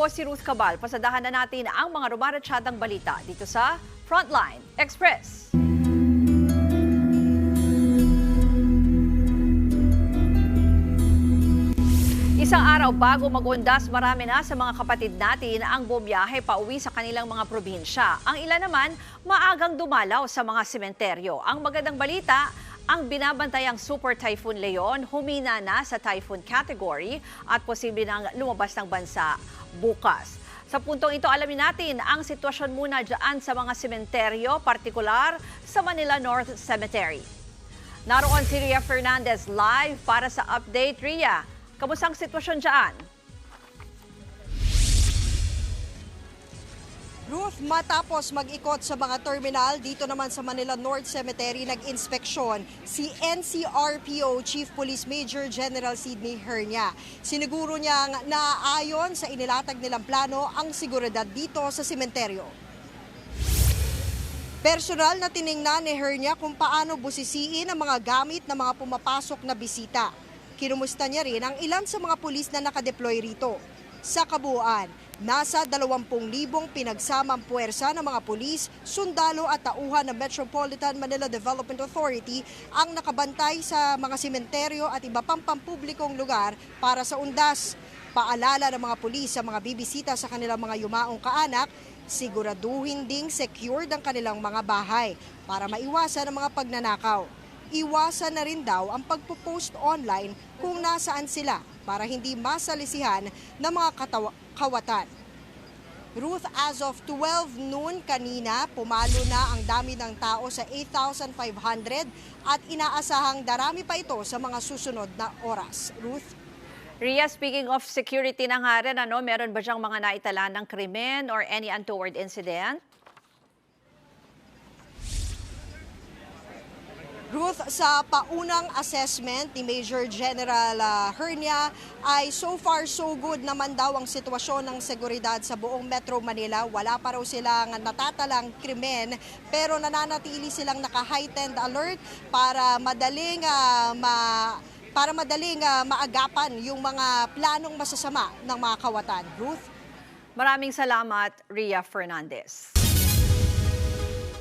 po si Ruth Cabal. Pasadahan na natin ang mga rumaratsyadang balita dito sa Frontline Express. Isang araw bago magundas, marami na sa mga kapatid natin ang bumiyahe pa uwi sa kanilang mga probinsya. Ang ilan naman, maagang dumalaw sa mga sementeryo. Ang magandang balita, ang binabantayang Super Typhoon Leon humina na sa typhoon category at posible nang lumabas ng bansa bukas. Sa puntong ito, alamin natin ang sitwasyon muna dyan sa mga sementeryo, partikular sa Manila North Cemetery. Naroon si Ria Fernandez live para sa update. Ria, kamusta ang sitwasyon dyan? Ruth, matapos mag-ikot sa mga terminal dito naman sa Manila North Cemetery, nag-inspeksyon si NCRPO Chief Police Major General Sidney Hernia. Siniguro niyang naaayon sa inilatag nilang plano ang seguridad dito sa sementeryo. Personal na tiningnan ni Hernia kung paano busisiin ang mga gamit ng mga pumapasok na bisita. Kinumusta niya rin ang ilan sa mga pulis na nakadeploy rito. Sa kabuuan, nasa 20,000 pinagsamang puwersa ng mga pulis, sundalo at tauhan ng Metropolitan Manila Development Authority ang nakabantay sa mga sementeryo at iba pang pampublikong lugar para sa undas. Paalala ng mga pulis sa mga bibisita sa kanilang mga yumaong kaanak, siguraduhin ding secured ang kanilang mga bahay para maiwasan ang mga pagnanakaw. Iwasan na rin daw ang pagpo-post online kung nasaan sila para hindi masalisihan ng mga kawatan. Ruth, as of 12 noon kanina, pumalo na ang dami ng tao sa 8,500 at inaasahang darami pa ito sa mga susunod na oras. Ruth? Ria, speaking of security ng nga rin, ano, meron ba siyang mga naitala ng krimen or any untoward incident? Ruth, sa paunang assessment ni Major General ah, Hernia ay so far so good naman daw ang sitwasyon ng seguridad sa buong Metro Manila. Wala pa raw silang natatalang krimen pero nananatili silang naka-heightened alert para madaling ah, ma para madaling ah, maagapan yung mga planong masasama ng mga kawatan. Ruth? Maraming salamat, Ria Fernandez.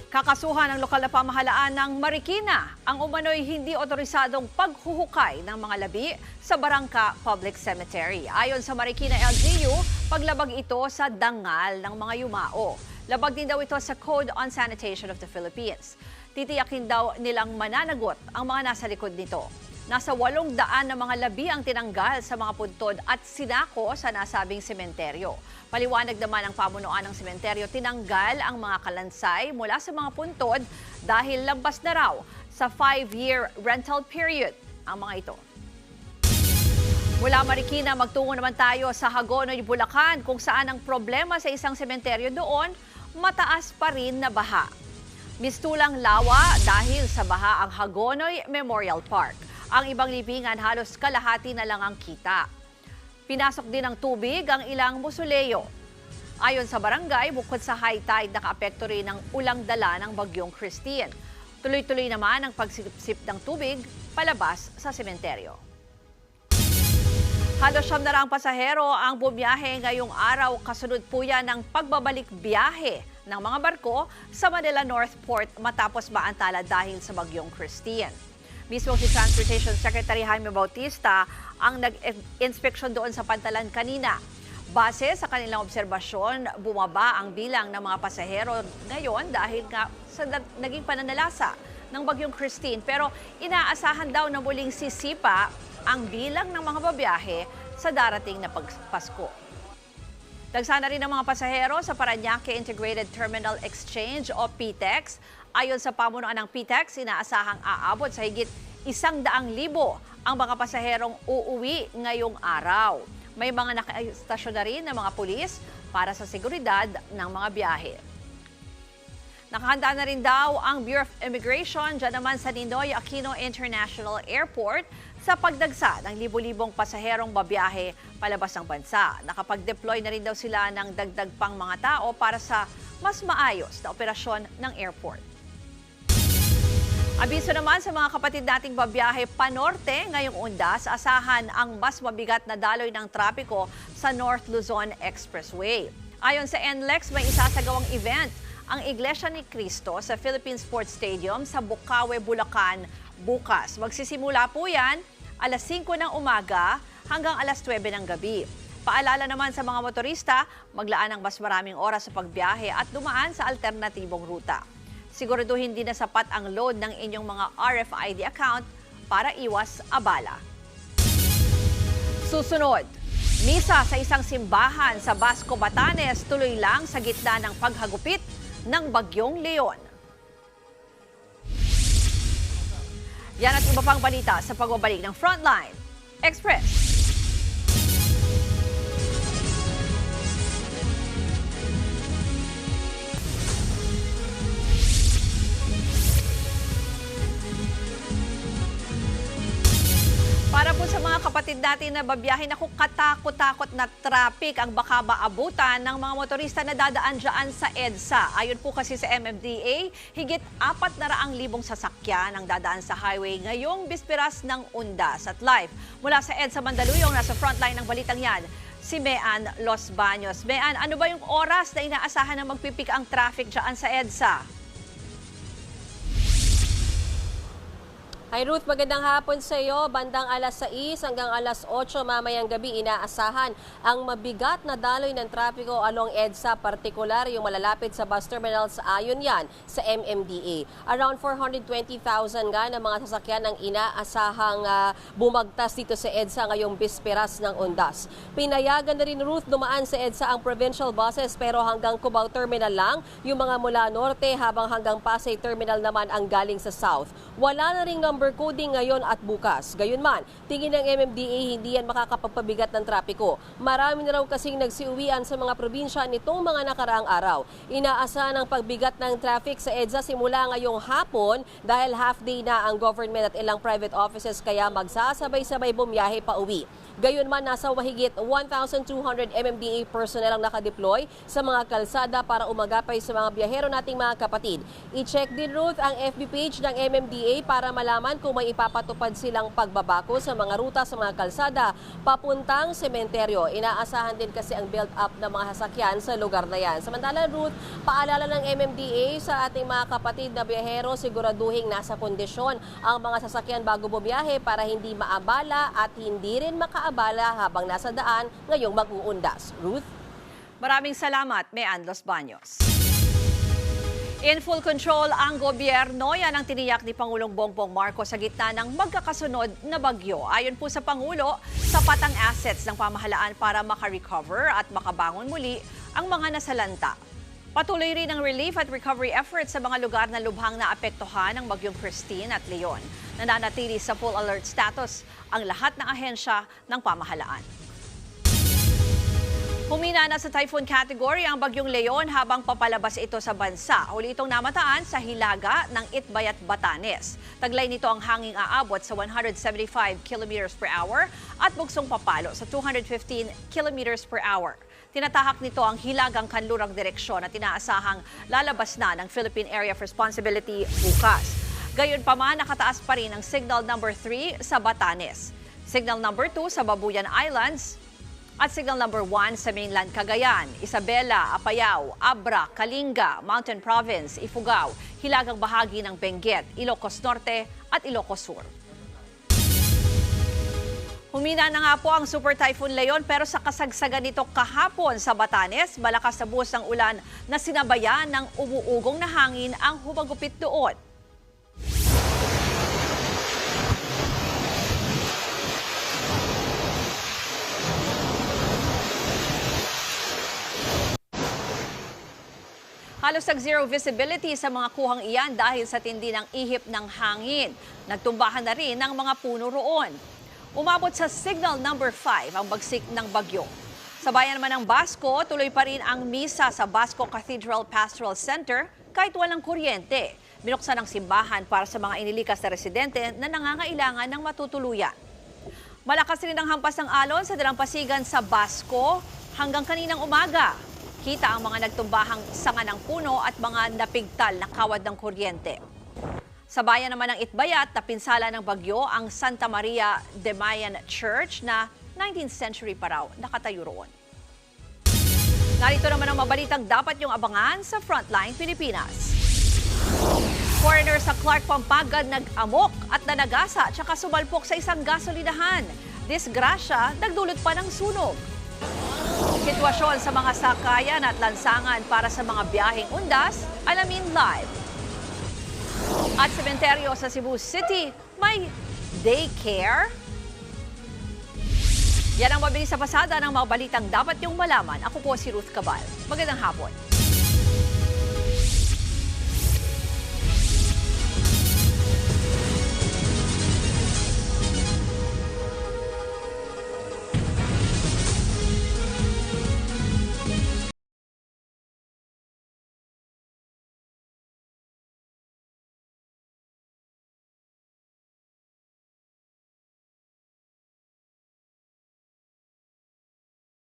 Kakasuhan ng lokal na pamahalaan ng Marikina ang umano'y hindi otorisadong paghuhukay ng mga labi sa Barangka Public Cemetery. Ayon sa Marikina LGU, paglabag ito sa dangal ng mga yumao. Labag din daw ito sa Code on Sanitation of the Philippines. Titiyakin daw nilang mananagot ang mga nasa likod nito. Nasa walong daan na mga labi ang tinanggal sa mga puntod at sinako sa nasabing sementeryo. Paliwanag naman ng pamunuan ng sementeryo, tinanggal ang mga kalansay mula sa mga puntod dahil labas na raw sa five-year rental period ang mga ito. Mula Marikina, magtungo naman tayo sa Hagonoy, Bulacan kung saan ang problema sa isang sementeryo doon, mataas pa rin na baha. Mistulang lawa dahil sa baha ang Hagonoy Memorial Park. Ang ibang libingan halos kalahati na lang ang kita. Pinasok din ng tubig ang ilang musuleyo. Ayon sa barangay, bukod sa high tide, nakaapekto rin ng ulang dala ng bagyong Christine. Tuloy-tuloy naman ang pagsipsip ng tubig palabas sa sementeryo. Halos siyam na raang pasahero ang bumiyahe ngayong araw kasunod po yan ng pagbabalik biyahe ng mga barko sa Manila North Port matapos maantala dahil sa bagyong Christine. Mismo si Transportation Secretary Jaime Bautista ang nag-inspeksyon doon sa pantalan kanina. Base sa kanilang obserbasyon, bumaba ang bilang ng mga pasahero ngayon dahil nga sa nag- naging pananalasa ng bagyong Christine. Pero inaasahan daw na muling sisipa ang bilang ng mga babiyahe sa darating na pagpasko. Dagsana rin ang mga pasahero sa Paranaque Integrated Terminal Exchange o PTEX. Ayon sa pamunuan ng PTEX, inaasahang aabot sa higit isang daang libo ang mga pasaherong uuwi ngayong araw. May mga nakaistasyon na rin ng mga pulis para sa seguridad ng mga biyahe. Nakahanda na rin daw ang Bureau of Immigration dyan naman sa Ninoy Aquino International Airport sa pagdagsa ng libo-libong pasaherong babiyahe palabas ng bansa. Nakapag-deploy na rin daw sila ng dagdag pang mga tao para sa mas maayos na operasyon ng airport. Abiso naman sa mga kapatid nating babiyahe panorte ngayong undas, asahan ang mas mabigat na daloy ng trapiko sa North Luzon Expressway. Ayon sa NLEX, may isasagawang event ang Iglesia ni Cristo sa Philippine Sports Stadium sa Bukawe, Bulacan bukas. Magsisimula po yan alas 5 ng umaga hanggang alas 9 ng gabi. Paalala naman sa mga motorista, maglaan ng mas maraming oras sa pagbiyahe at dumaan sa alternatibong ruta. Siguraduhin din na sapat ang load ng inyong mga RFID account para iwas abala. Susunod, misa sa isang simbahan sa Basco, Batanes tuloy lang sa gitna ng paghagupit ng Bagyong Leon. Yan at iba pang balita sa pagbabalik ng Frontline Express. Kapatid natin na babiyahe, naku, katakot-takot na traffic ang baka maabutan ng mga motorista na dadaan dyan sa EDSA. Ayon po kasi sa MMDA, higit apat na raang libong sasakyan ang dadaan sa highway ngayong bisperas ng Undas at live. Mula sa EDSA Mandaluyong, nasa frontline ng balitang yan, si Mean Los Baños. Mean, ano ba yung oras na inaasahan na magpipik ang traffic dyan sa EDSA? Hi Ruth, magandang hapon sa iyo. Bandang alas 6 hanggang alas 8 mamayang gabi inaasahan ang mabigat na daloy ng trapiko along EDSA, partikular yung malalapit sa bus terminals ayon yan sa MMDA. Around 420,000 nga ng mga sasakyan ang inaasahang ah, bumagtas dito sa EDSA ngayong bisperas ng Undas. Pinayagan na rin Ruth dumaan sa EDSA ang provincial buses pero hanggang Cubao Terminal lang yung mga mula norte habang hanggang Pasay Terminal naman ang galing sa south. Wala na ring number coding ngayon at bukas. Gayunman, tingin ng MMDA hindi yan makakapagpabigat ng trapiko. Marami na raw kasing nagsiuwian sa mga probinsya nitong mga nakaraang araw. Inaasahan ang pagbigat ng traffic sa EDSA simula ngayong hapon dahil half day na ang government at ilang private offices kaya magsasabay-sabay bumiyahe pa uwi. Gayunman, nasa mahigit 1,200 MMDA personnel ang nakadeploy sa mga kalsada para umagapay sa mga biyahero nating mga kapatid. I-check din Ruth ang FB page ng MMDA para malaman kung may ipapatupad silang pagbabako sa mga ruta sa mga kalsada papuntang sementeryo. Inaasahan din kasi ang build-up ng mga sasakyan sa lugar na yan. Samantala Ruth, paalala ng MMDA sa ating mga kapatid na biyahero siguraduhin nasa kondisyon ang mga sasakyan bago bumiyahe para hindi maabala at hindi rin makaabala habang nasa daan ngayong mag-uundas. Ruth? Maraming salamat, Mean Los Baños. In full control ang gobyerno, yan ang tiniyak ni Pangulong Bongbong Marcos sa gitna ng magkakasunod na bagyo. Ayon po sa Pangulo, sapat ang assets ng pamahalaan para makarecover at makabangon muli ang mga nasalanta. Patuloy rin ang relief at recovery efforts sa mga lugar na lubhang naapektuhan ng bagyong Christine at Leon. Nananatili sa full alert status ang lahat ng ahensya ng pamahalaan. Humina na sa typhoon category ang bagyong Leon habang papalabas ito sa bansa. Huli itong namataan sa hilaga ng Itbayat, Batanes. Taglay nito ang hanging aabot sa 175 km per hour at bugsong papalo sa 215 km per hour. Tinatahak nito ang hilagang kanlurang direksyon at inaasahang lalabas na ng Philippine Area of Responsibility bukas. Gayon pa man, nakataas pa rin ang signal number 3 sa Batanes. Signal number 2 sa Babuyan Islands, at signal number 1 sa mainland Cagayan, Isabela, Apayao, Abra, Kalinga, Mountain Province, Ifugao, hilagang bahagi ng Benguet, Ilocos Norte at Ilocos Sur. Humina na nga po ang Super Typhoon Leon pero sa kasagsagan nito kahapon sa Batanes, malakas na buhos ng ulan na sinabayan ng umuugong na hangin ang humagupit doon. Halos nag-zero visibility sa mga kuhang iyan dahil sa tindi ng ihip ng hangin. Nagtumbahan na rin ng mga puno roon. Umabot sa signal number 5 ang bagsik ng bagyo. Sa bayan naman ng Basco, tuloy pa rin ang misa sa Basco Cathedral Pastoral Center kahit walang kuryente. Binuksan ang simbahan para sa mga inilikas na residente na nangangailangan ng matutuluyan. Malakas rin ang hampas ng alon sa dalampasigan sa Basco hanggang kaninang umaga. Kita ang mga nagtumbahang sanga ng puno at mga napigtal na kawad ng kuryente. Sa bayan naman ng Itbayat, napinsala ng bagyo ang Santa Maria de Mayan Church na 19th century pa raw nakatayo roon. Narito naman ang mabalitang dapat yung abangan sa Frontline Pilipinas. Foreigner sa Clark Pampagad nag-amok at nanagasa tsaka sumalpok sa isang gasolinahan. Disgrasya, nagdulot pa ng sunog. Sitwasyon sa mga sakayan at lansangan para sa mga biyaheng undas, alamin live. At sementeryo sa Cebu City, may daycare. Yan ang mabilis sa pasada ng mga balitang dapat yung malaman. Ako po si Ruth Cabal. Magandang hapon.